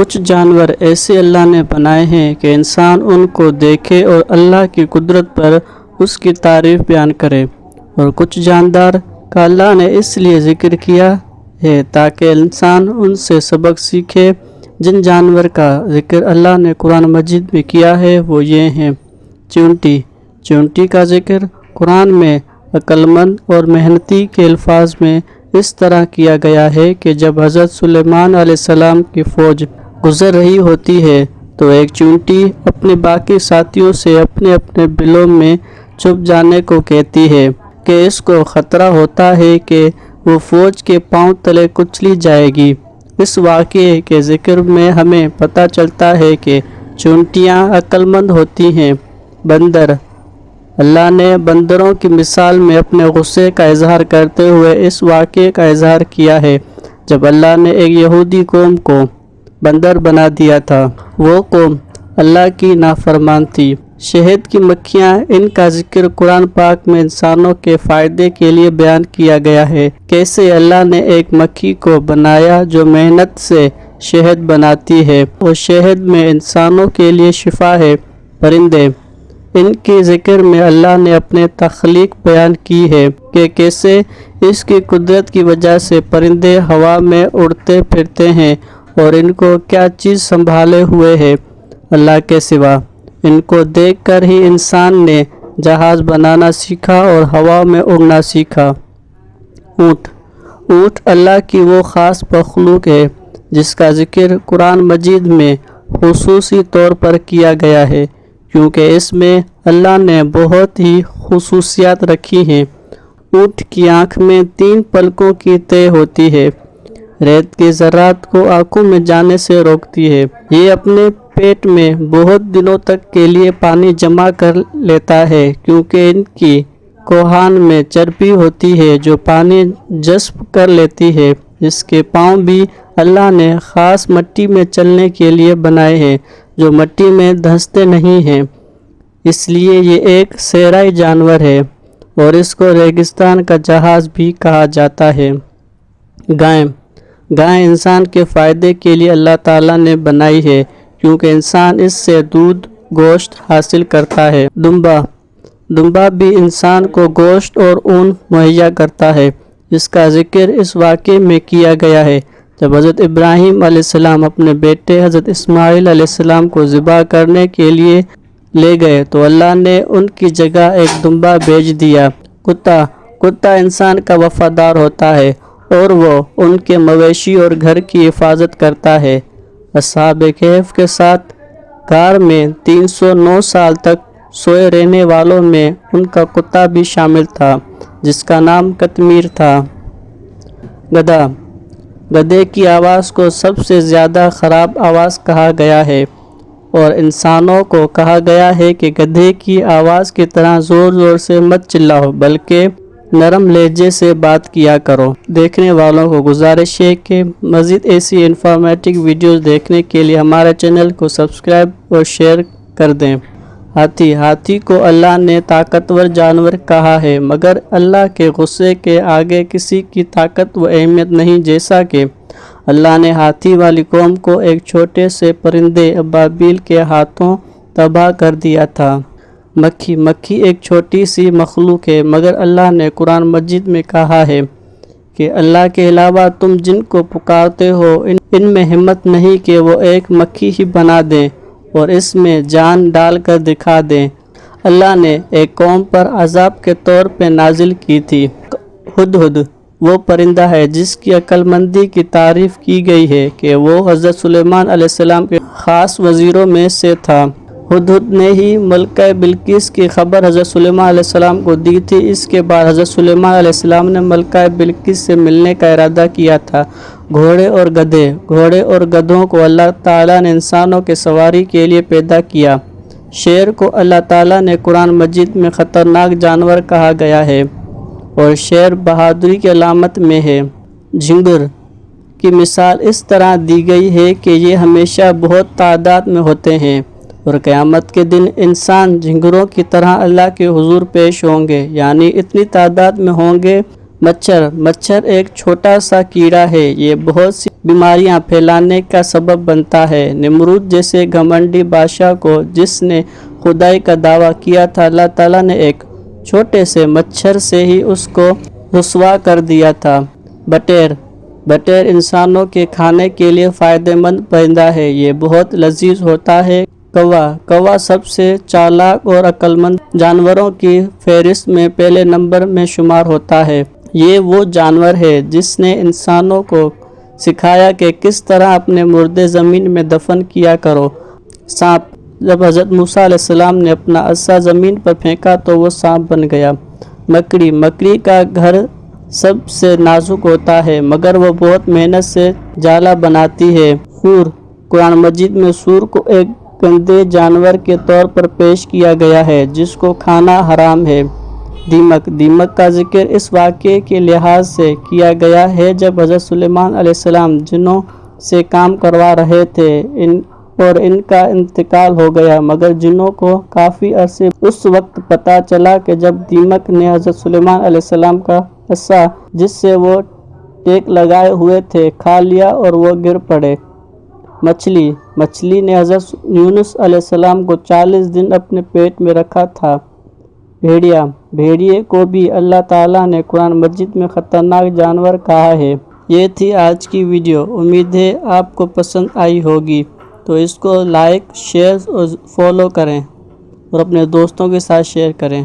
کچھ جانور ایسے اللہ نے بنائے ہیں کہ انسان ان کو دیکھے اور اللہ کی قدرت پر اس کی تعریف بیان کرے۔ اور کچھ جاندار کا اللہ نے اس لیے ذکر کیا ہے تاکہ انسان ان سے سبق سیکھے۔ جن جانور کا ذکر اللہ نے قرآن مجید میں کیا ہے وہ یہ ہیں۔ چونٹی۔ چونٹی کا ذکر قرآن میں عقلمند اور محنتی کے الفاظ میں اس طرح کیا گیا ہے کہ جب حضرت سلیمان علیہ السلام کی فوج گزر رہی ہوتی ہے، تو ایک چونٹی اپنے باقی ساتھیوں سے اپنے اپنے بلوں میں چھپ جانے کو کہتی ہے کہ اس کو خطرہ ہوتا ہے کہ وہ فوج کے پاؤں تلے کچلی جائے گی۔ اس واقعے کے ذکر میں ہمیں پتہ چلتا ہے کہ چونٹیاں عقلمند ہوتی ہیں۔ بندر، اللہ نے بندروں کی مثال میں اپنے غصے کا اظہار کرتے ہوئے اس واقعے کا اظہار کیا ہے۔ جب اللہ نے ایک یہودی قوم کو بندر بنا دیا تھا۔ وہ قوم اللہ کی نافرمان تھی۔ شہد کی مکھیاں ان کا ذکر قرآن پاک میں انسانوں کے فائدے کے لیے بیان کیا گیا ہے۔ کیسے اللہ نے ایک مکھی کو بنایا جو محنت سے شہد بناتی ہے۔ اور شہد میں انسانوں کے لیے شفا ہے۔ پرندے، ان کے ذکر میں اللہ نے اپنے تخلیق بیان کی ہے کہ کیسے اس کی قدرت کی وجہ سے پرندے ہوا میں اڑتے پھرتے ہیں اور ان کو کیا چیز سنبھالے ہوئے ہے اللہ کے سوا؟ ان کو دیکھ کر ہی انسان نے جہاز بنانا سیکھا اور ہوا میں اڑنا سیکھا۔ اونٹ۔ اونٹ اللہ کی وہ خاص مخلوق ہے جس کا ذکر قرآن مجید میں خصوصی طور پر کیا گیا ہے، کیونکہ اس میں اللہ نے بہت ہی خصوصیات رکھی ہیں۔ اونٹ کی آنکھ میں تین پلکوں کی طے ہوتی ہے۔ ریت کے ذرات کو آنکھوں میں جانے سے روکتی ہے۔ یہ اپنے پیٹ میں بہت دنوں تک کے لیے پانی جمع کر لیتا ہے، کیونکہ ان کی کوہان میں چربی ہوتی ہے جو پانی جذب کر لیتی ہے۔ اس کے پاؤں بھی اللہ نے خاص مٹی میں چلنے کے لیے بنائے ہیں، جو مٹی میں دھنستے نہیں ہیں۔ اس لیے یہ ایک سیرائی جانور ہے اور اس کو ریگستان کا جہاز بھی کہا جاتا ہے۔ گائیں گائے انسان کے فائدے کے لیے اللہ تعالیٰ نے بنائی ہے، کیونکہ انسان اس سے دودھ، گوشت حاصل کرتا ہے۔ دمبا۔ دمبا بھی انسان کو گوشت اور اون مہیا کرتا ہے اس کا ذکر اس واقعے میں کیا گیا ہے۔ جب حضرت ابراہیم علیہ السلام اپنے بیٹے حضرت اسماعیل علیہ السلام کو ذبح کرنے کے لیے لے گئے، تو اللہ نے ان کی جگہ ایک دمبا بھیج دیا۔ کتا۔ کتا انسان کا وفادار ہوتا ہے۔ اور وہ ان کے مویشی اور گھر کی حفاظت کرتا ہے۔ اصحاب کیف کے ساتھ کار میں تین سو نو سال تک سوئے رہنے والوں میں ان کا کتا بھی شامل تھا، جس کا نام کتمیر تھا۔ گدھا گدھے کی آواز کو سب سے زیادہ خراب آواز کہا گیا ہے۔ اور انسانوں کو کہا گیا ہے کہ گدھے کی آواز کی طرح زور زور سے مت چلاؤ، بلکہ نرم لہجے سے بات کیا کرو۔ دیکھنے والوں کو گزارش ہے کہ مزید ایسی انفارمیٹک ویڈیوز دیکھنے کے لیے ہمارے چینل کو سبسکرائب اور شیئر کر دیں۔ ہاتھی ہاتھی کو اللہ نے طاقتور جانور کہا ہے، مگر اللہ کے غصے کے آگے کسی کی طاقت و اہمیت نہیں، جیسا کہ اللہ نے ہاتھی والی قوم کو ایک چھوٹے سے پرندے ابابیل کے ہاتھوں تباہ کر دیا تھا۔ مکھی مکھی ایک چھوٹی سی مخلوق ہے، مگر اللہ نے قرآن مجید میں کہا ہے کہ اللہ کے علاوہ تم جن کو پکارتے ہو، ان ان میں ہمت نہیں کہ وہ ایک مکھی ہی بنا دیں اور اس میں جان ڈال کر دکھا دیں۔ اللہ نے ایک قوم پر عذاب کے طور پہ نازل کی تھی۔ ہد ہد، وہ پرندہ ہے جس کی عقل مندی کی تعریف کی گئی ہے کہ وہ حضرت سلیمان علیہ السلام کے خاص وزیروں میں سے تھا۔ حدود نے ہی ملکہ بلکیس کی خبر حضرت سلیمان علیہ السلام کو دی تھی۔ اس کے بعد حضرت سلیمان علیہ السلام نے ملکہ بلکیس سے ملنے کا ارادہ کیا تھا۔ گھوڑے اور گدھے، گھوڑے اور گدھوں کو اللہ تعالیٰ نے انسانوں کے سواری کے لیے پیدا کیا۔ شیر کو اللہ تعالیٰ نے قرآن مجید میں خطرناک جانور کہا گیا ہے اور شیر بہادری کی علامت میں ہے۔ جھنگر کی مثال اس طرح دی گئی ہے کہ یہ ہمیشہ بہت تعداد میں ہوتے ہیں۔ اور قیامت کے دن انسان جھنگروں کی طرح اللہ کے حضور پیش ہوں گے یعنی اتنی تعداد میں ہوں گے۔ مچھر مچھر ایک چھوٹا سا کیڑا ہے، یہ بہت سی بیماریاں پھیلانے کا سبب بنتا ہے۔ نمرود جیسے گھمنڈی بادشاہ کو جس نے خدائی کا دعویٰ کیا تھا، اللہ تعالیٰ نے ایک چھوٹے سے مچھر سے ہی اس کو رسوا کر دیا تھا۔ بٹیر بٹیر انسانوں کے کھانے کے لیے فائدہ مند پرندہ ہے، یہ بہت لذیذ ہوتا ہے۔ کوا۔ کوا سب سے چالاک اور اکل مند جانوروں کی فہرست میں پہلے نمبر میں شمار ہوتا ہے۔ یہ وہ جانور ہے جس نے انسانوں کو سکھایا کہ کس طرح اپنے مردے زمین میں دفن کیا کرو۔ سانپ۔ جب حضرت موسیٰ علیہ السلام نے اپنا عصا زمین پر پھینکا تو وہ سانپ بن گیا۔ مکڑی۔ مکڑی کا گھر سب سے نازک ہوتا ہے، مگر وہ بہت محنت سے جالا بناتی ہے۔ سور۔ قرآن مجید میں سور کو ایک گندے جانور کے طور پر پیش کیا گیا ہے، جس کو کھانا حرام ہے۔ دیمک دیمک کا ذکر اس واقعے کے لحاظ سے کیا گیا ہے جب حضرت سلیمان علیہ السلام جنوں سے کام کروا رہے تھے، ان اور ان کا انتقال ہو گیا۔ مگر جنوں کو کافی عرصے اس وقت پتہ چلا کہ جب دیمک نے حضرت سلیمان علیہ السلام کا حصہ جس سے وہ ٹیک لگائے ہوئے تھے، کھا لیا اور وہ گر پڑے۔ مچھلی مچھلی نے حضرت یونس علیہ السلام کو چالیس دن اپنے پیٹ میں رکھا تھا۔ بھیڑیا، بھیڑیے کو بھی اللہ تعالیٰ نے قرآن مسجد میں خطرناک جانور کہا ہے۔ یہ تھی آج کی ویڈیو۔ امید ہے آپ کو پسند آئی ہوگی۔ تو اس کو لائک، شیئر اور فالو کریں اور اپنے دوستوں کے ساتھ شیئر کریں۔